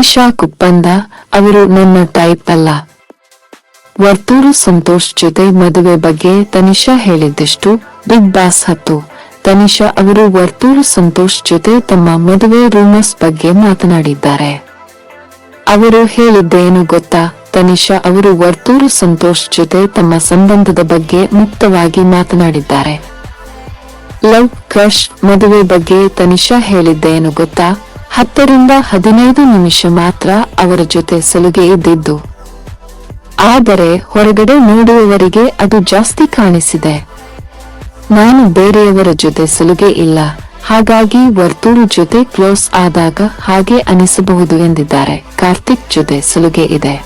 ತನಿಷಾ ಕುಪ್ಪಂದ ಅವರು ನನ್ನ ಟೈಪ್ ಅಲ್ಲ. ವರ್ತೂರು ಸಂತೋಷ್ ಜೊತೆ ಮದುವೆ ಬಗ್ಗೆ ತನಿಷಾ ಹೇಳಿದ್ದಷ್ಟು? ಬಿಗ್ ಬಾಸ್ ಹತ್ತು. ತನಿಷಾ ಅವರು ವರ್ತೂರು ಸಂತೋಷ್ ಜೊತೆ ತಮ್ಮ ಮದುವೆ ರೂಮಸ್ ಬಗ್ಗೆ ಮಾತನಾಡಿದ್ದಾರೆ. ಅವರು ಹೇಳಿದ್ದೇನು ಗೊತ್ತಾ? ತನಿಷಾ ಅವರು ವರ್ತೂರು ಸಂತೋಷ್ ಜೊತೆ ತಮ್ಮ ಸಂಬಂಧದ ಬಗ್ಗೆ ಮುಕ್ತವಾಗಿ ಮಾತನಾಡಿದ್ದಾರೆ. ಲವ್ ಕ್ರಶ್ ಮದುವೆ ಬಗ್ಗೆ ತನಿಷಾ ಹೇಳಿದ್ದೇನು ಗೊತ್ತಾ? ಹತ್ತರಿಂದ ಹದಿನೈದು ನಿಮಿಷ ಮಾತ್ರ ಅವರ ಜೊತೆ ಸಲುಗೆ ಇದ್ದಿದ್ದು. ಆದರೆ ಹೊರಗಡೆ ನೋಡುವವರಿಗೆ ಅದು ಜಾಸ್ತಿ ಕಾಣಿಸಿದೆ. ನಾನು ಬೇರೆಯವರ ಜೊತೆ ಸಲುಗೆ ಇಲ್ಲ. ಹಾಗಾಗಿ ವರ್ತೂರು ಜೊತೆ ಕ್ಲೋಸ್ ಆದಾಗ ಹಾಗೆ ಅನಿಸಬಹುದು ಎಂದಿದ್ದಾರೆ. ಕಾರ್ತಿಕ್ ಜೊತೆ ಸಲುಗೆ ಇದೆ.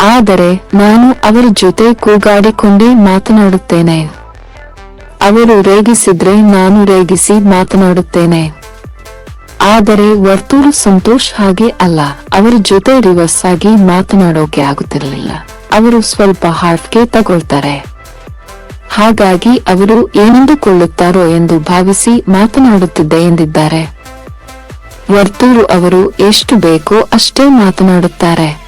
ಆದರೆ ನಾನು ಅವರ ಜೊತೆ ಕೂಗಾಡಿಕೊಂಡೇ ಮಾತನಾಡುತ್ತೇನೆ. ಅವರು ರೇಗಿಸಿದ್ರೆ ನಾನು ರೇಗಿಸಿ ಮಾತನಾಡುತ್ತೇನೆ. ಆದರೆ ವರ್ತೂರು ಸಂತೋಷ್ ಹಾಗೆ ಅಲ್ಲ. ಅವರ ಜೊತೆ ರಿವರ್ಸ್ ಆಗಿ ಮಾತನಾಡೋಕೆ ಆಗುತ್ತಿರಲಿಲ್ಲ. ಅವರು ಸ್ವಲ್ಪ ಹಾರ್ಟ್ಗೆ ತಗೊಳ್ತಾರೆ. ಹಾಗಾಗಿ ಅವರು ಏನೆಂದುಕೊಳ್ಳುತ್ತಾರೋ ಎಂದು ಭಾವಿಸಿ ಮಾತನಾಡುತ್ತಿದ್ದೆ ಎಂದಿದ್ದಾರೆ. ವರ್ತೂರು ಅವರು ಎಷ್ಟು ಬೇಕೋ ಅಷ್ಟೇ ಮಾತನಾಡುತ್ತಾರೆ.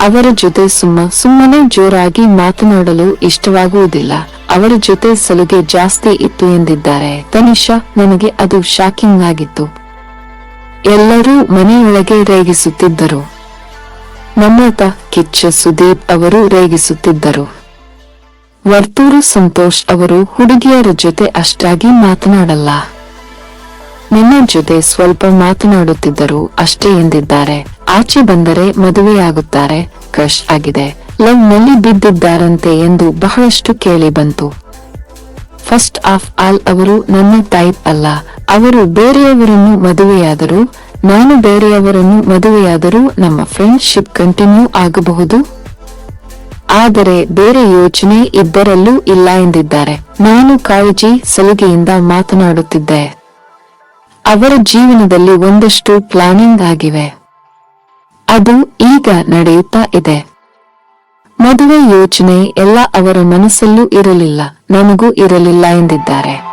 ಅವರ ಜೊತೆ ಸುಮ್ಮ ಸುಮ್ಮನೆ ಜೋರಾಗಿ ಮಾತನಾಡಲು ಇಷ್ಟವಾಗುವುದಿಲ್ಲ. ಅವರ ಜೊತೆ ಸಲುಗೆ ಜಾಸ್ತಿ ಇತ್ತು ಎಂದಿದ್ದಾರೆ. ತನಿಷಾ, ನನಗೆ ಅದು ಶಾಕಿಂಗ್ ಆಗಿತ್ತು. ಎಲ್ಲರೂ ಮನೆಯೊಳಗೆ ರೇಗಿಸುತ್ತಿದ್ದರು. ನಮ್ಮತ ಕಿಚ್ಚ ಸುದೀಪ್ ಅವರು ರೇಗಿಸುತ್ತಿದ್ದರು. ವರ್ತೂರು ಸಂತೋಷ್ ಅವರು ಹುಡುಗಿಯರ ಜೊತೆ ಅಷ್ಟಾಗಿ ಮಾತನಾಡಲ್ಲ. ನಿನ್ನ ಜೊತೆ ಸ್ವಲ್ಪ ಮಾತನಾಡುತ್ತಿದ್ದರು ಅಷ್ಟೇ ಎಂದಿದ್ದಾರೆ. ಆಚೆ ಬಂದರೆ ಮದುವೆಯಾಗುತ್ತಾರೆ. ಕ್ರಶ್ ಆಗಿದೆ. ಲವ್ನಲ್ಲಿ ಬಿದ್ದಿದ್ದಾರಂತೆ ಎಂದು ಬಹಳಷ್ಟು ಕೇಳಿ ಬಂತು. ಫಸ್ಟ್ ಆಫ್ ಆಲ್ ಅವರು ನನ್ನ ಟೈಪ್ ಅಲ್ಲ. ಅವರು ಬೇರೆಯವರನ್ನು ಮದುವೆಯಾದರೂ, ನಾನು ಬೇರೆಯವರನ್ನು ಮದುವೆಯಾದರೂ ನಮ್ಮ ಫ್ರೆಂಡ್ಶಿಪ್ ಕಂಟಿನ್ಯೂ ಆಗಬಹುದು. ಆದರೆ ಬೇರೆ ಯೋಚನೆ ಇಬ್ಬರಲ್ಲೂ ಇಲ್ಲ ಎಂದಿದ್ದಾರೆ. ನಾನು ಕಾಳಜಿ ಸಲುಗೆಯಿಂದ ಮಾತನಾಡುತ್ತಿದ್ದೆ. ಅವರ ಜೀವನದಲ್ಲಿ ಒಂದಷ್ಟು ಪ್ಲಾನಿಂಗ್ ಆಗಿವೆ. ಅದು ಈಗ ನಡೆಯುತ್ತಾ ಇದೆ. ಮದುವೆ ಯೋಚನೆ ಎಲ್ಲ ಅವರ ಮನಸ್ಸಲ್ಲೂ ಇರಲಿಲ್ಲ. ನನಗೂ ಇರಲಿಲ್ಲ ಎಂದಿದ್ದಾರೆ.